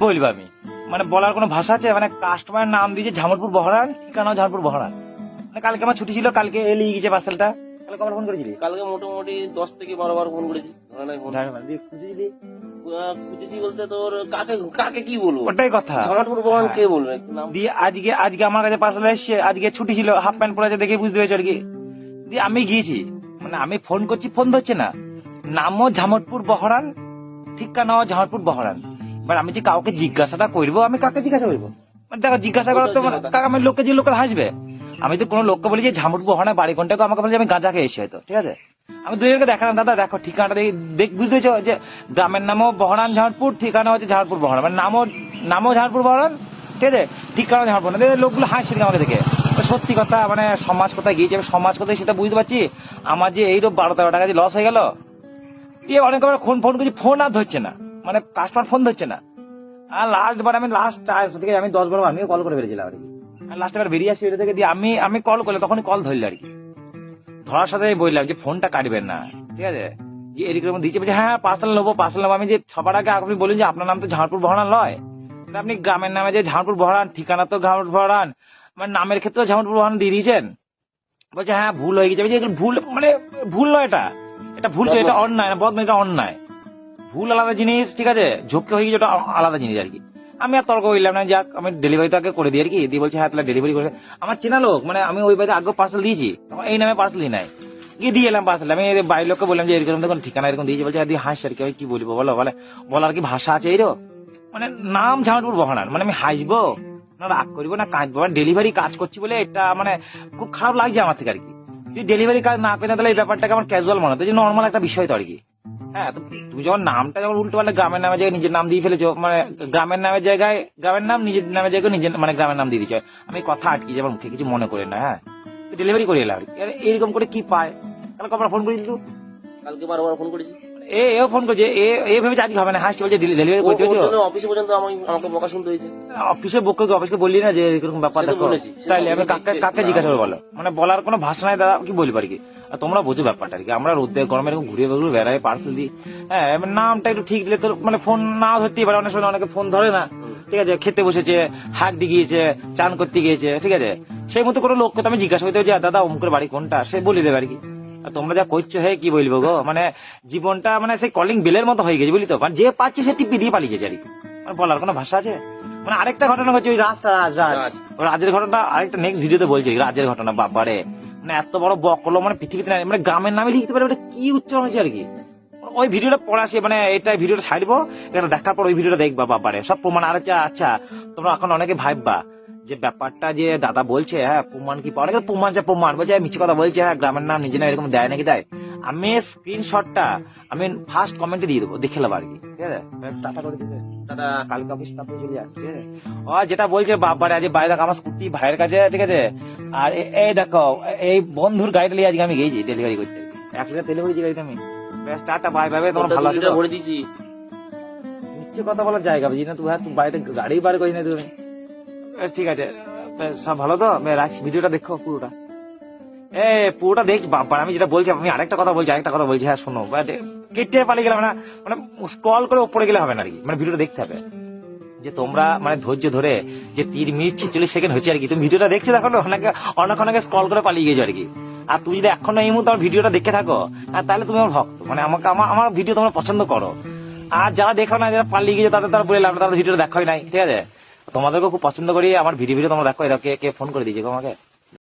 বলব আমি। মানে বলার কোনো ভাষা আছে? মানে কাস্টমারের নাম দিয়েছে ঝামরপুর বহরান ঠিকানা ঝামরপুর বহরান। মানে কালকে আমার ছুটি ছিল কালকে এ লিয়ে গেছে পার্সেলটা কালকে আমার ফোন করেছিলি? কালকে মোটামুটি দশ থেকে বারো বার ফোন করেছি। দিয়ে খুঁজেছিলি? খুঁজেছি বলতে তোর কাকে কাকে কি বলব? ওটাই কথা। কে বলবে? দিয়ে আজকে আজকে আমার কাছে পার্সেল এসছে। আজকে ছুটি ছিল হাফ প্যান্ট পরে আছে দেখে বুঝতে পেরেছি আর কি। দিয়ে আমি গিয়েছি। মানে আমি ফোন করছি ফোন ধরছে না। নামও ঝামটপুর বহরান ঠিকানাও ঝামটপুর বহরান। এবার আমি যে কাউকে জিজ্ঞাসাটা করব, আমি কাকে জিজ্ঞাসা করব? মানে দেখো, জিজ্ঞাসা করার তো মানে আমি লোককে যে লোক হাসবে। আমি তো কোনো লোককে বলি যে ঝামটপুর বহরানের বাড়ি কোনটা আমাকে বলে আমি গাঁজা খেয়ে এসেছি হয়তো ঠিক আছে? আমি দুজনকে দেখালাম, দাদা, দেখো, ঠিকানাটা দেখি, দেখ, বুঝতে পেরেছ যে, গ্রামের নামও বহরান ঝাড়পুর, ঠিকানা হচ্ছে ঝাড়পুর বহরান মানে নামও নামও ঝাড়পুর বহরান, ঠিক আছে? ঠিকানা ঝাড়পুর না লোকগুলো হাসছে আমাকে দেখে? সত্যি কথা মানে সমাজ কোথায় গিয়েছে আমি সমাজ কোথায় সেটা বুঝতে পারছি? আমার যে এইরকম বারো তেরো টাকা যে লস হয়ে গেল দিয়ে অনেক ফোন ফোন করছি, ফোন আর ধরছে না। মানে কাস্টমার ফোন ধরছে না। আর লাস্ট বার আমি লাস্ট ঠিক আছে আমি দশ বার আমিও কল করে বেরিয়েছিলাম আর কি। লাস্ট বার বেরিয়ে আসি এটা থেকে দিয়ে আমি আমি কল করলে তখনই কল ধরলে আর কি। ধরার সাথে বললাম যে ফোনটা কাটবেন না। ঠিক আছে? যে এরকম দিয়েছে বলছে হ্যাঁ পার্সেল নেব পার্সেল নেব। আমি যে সবার আগে আপনি বলুন যে আপনার নাম তো ঝাড়পুর বহরান নয় তা আপনি গ্রামের নামে যে ঝাড়পুর বহরান ঠিকানা তো ঝাড়পুর বহরান মানে নামের ক্ষেত্রে ঝাড়পুর বহরান দিয়ে দিয়েছেন। বলছে হ্যাঁ ভুল হয়ে গেছে। ভুল মানে ভুল নয় এটা। এটা ভুল এটা অন্যায় না বদনা এটা অন্যায়। ভুল আলাদা জিনিস, ঠিক আছে? ঝোঁককে হয়ে গেছে ওটা আলাদা জিনিস আর কি। আমি আর তর্ক করলাম না, যাক, আমি ডেলিভারি তো আগে করে দিই আর কি। দিয়ে বলছে হ্যাঁ তাহলে ডেলিভারি করে আমার চেনা লোক মানে আমি ওই বাড়িতে আগে পার্সেল দিয়েছি এই নামে পার্সেল দিই নাই। গিয়ে দিয়ে এলাম পার্সেল আমি বাড়ির লোককে বললাম যে, এরকম দেখুন, ঠিকানা এরকম দিয়েছি। বলছে হ্যাঁ হাসি আর কি। আমি কি বলব বলো, বলে, বলার কি ভাষা আছে এইরো মানে নাম ঝামটপুর বহানার। মানে আমি হাসবো, না রাগ করব, না কাঁদবো। ডেলিভারি কাজ করছি বলে এটা মানে খুব খারাপ লাগছে আমার থেকে আর কি। যদি ডেলিভারি কাজ না করে, তাহলে এই ব্যাপারটাকে আমার ক্যাজুয়াল মনে হতো যে নর্মাল একটা বিষয় তো আর কি। হ্যাঁ তুমি যখন নামটা যখন উল্টো পাল্টা গ্রামের নামে জায়গায় নিজের নাম দিয়ে ফেলেছো মানে গ্রামের নামের জায়গায় গ্রামের নাম, নিজের নামের জায়গায় নিজের মানে গ্রামের নাম দিয়ে দিচ্ছ আমি কথা আটকি যাবার মুখে কিছু মনে করি না হ্যাঁ? ডেলিভারি করে এলাম। এরকম করে কি পায়? তাহলে কবার ফোন করেছিল কালকে বারবার ফোন করেছি। এ এও ফোন করছে এ এ ভেবেছে আজকে হবে না হাসছে বলছে ডেলিভারি করতে জন্য অফিসে পর্যন্ত আমাকে বকা শুনতে হয়েছে। অফিসে বকে অফিসকে বললি না যে এরকম ব্যাপার দেখো? তাইলে আমি কাকে কাকে জিজ্ঞাসা করব বলো। মানে বলার কোনো ভাষা নাই দাদা কি বলব আর কি? আর তোমরা বুঝো ব্যাপারটা আর কি। আমরা রোদে গরমে এরকম ঘুরে ঘুরে বেড়াই পার্সেল দিই। হ্যাঁ নামটা একটু ঠিক দিলে তো মানে ফোন না ধরতেই পারে অনেক সময় অনেকে ফোন ধরে না। ঠিক আছে খেতে বসেছে হাঁক দিয়ে গিয়েছে চান করতে গিয়েছে ঠিক আছে? সেই মতো কোনো লোককে তো আমি জিজ্ঞাসা করতে যে দাদা অমুকের বাড়ি কোনটা? সে বলে দেবে আর কি। তোমরা যা করছ হে কি বলব গো? মানে জীবনটা মানে সেই কলিং বেলের মতো হয়ে গেছে বুঝলি তো? মানে যে পাচ্ছে সে টিপি দিয়ে পালিয়ে গেছে আর কি। মানে বলার কোনো ভাষা আছে? মানে আরেকটা ঘটনা হচ্ছে ওই রাজটা রাজ রাজ। রাজ। রাজের ঘটনা আরেকটা নেক্সট ভিডিওতে বলছে রাজের ঘটনা বাবারে মানে এত বড় বকলো মানে পৃথিবীতে মানে গ্রামের নামে লিখতে পারে ওটা কি উচ্চারণ হয়েছে আর কি? ওই ভিডিওটা পড়াছে মানে এটা ভিডিওটা ছাড়বো এটা দেখার পর ওই ভিডিওটা দেখবা বাবারে সব প্রমাণ আর আচ্ছা আচ্ছা তোমরা এখন অনেকে ভাববা যে ব্যাপারটা যে দাদা বলছে হ্যাঁ প্রমাণ কি পাওয়া অনেকে প্রমাণ যা প্রমাণ। বলছে হ্যাঁ, মিছে কথা বলছে হ্যাঁ গ্রামের নাম নিজে না এরকম দেয় নাকি দেয়? আমি স্ক্রিনশটটা আমি ফার্স্ট কমেন্টে দিয়ে দেবো দেখে নেব আর কি ঠিক আছে? টাটা করে দিবে দাদা কালকে অফিস তারপরে চলে যাচ্ছে ও যেটা বলছে বাবারে আজ বাইরে দেখো আমার স্কুটি ভাইয়ের কাছে ঠিক আছে? আর এই দেখো এই বন্ধুর গাড়িটা নিয়ে আজকে আমি গেছি ডেলিভারি করতে। এক লিটার তেলে হয়েছি গাড়িতে আমি। ব্যাস টাটা বাই বাই তোমরা ভালো আছো? ভরে দিয়েছি। কথা বলার জায়গা বুঝি না তুই হ্যাঁ তুই বাড়িতে গাড়ি বার করি না তুমি ঠিক আছে। সব ভালো তো? রাখছি। ভিডিওটা দেখো পুরোটা। এ পুরোটা দেখ বাবা আমি যেটা বলছি আমি আরেকটা কথা বলছি আরেকটা কথা বলছি হ্যাঁ শোনো। কেটে পালিয়ে গেলাম না মানে স্ক্রল করে উপরে গেলে হবে না আর কি। মানে ভিডিওটা দেখতে হবে। যে তোমরা মানে ধৈর্য ধরে যে তিন মিনিট ছেচল্লিশ সেকেন্ড হয়েছে আর কি। তুমি ভিডিওটা দেখছ দেখো অনেকে অনেক অনেকে স্ক্রল করে পালিয়ে গেছো আর কি। আর তুমি যদি এখনও এই মুহূর্তে ভিডিওটা দেখে থাকো হ্যাঁ, তাহলে তুমি আমার ভক্ত। মানে আমাকে আমার আমার ভিডিও তোমরা পছন্দ করো। আর যারা দেখো না যারা পালিয়ে গেছে তাদের তারা বলে লাভ তাদের ভিডিওটা দেখোই নাই ঠিক আছে? তোমাদেরকে খুব পছন্দ করি, আমার ভিডিও ভিডিও তোমরা দেখো, এরা কে কে ফোন করে দিয়েছে তোমাকে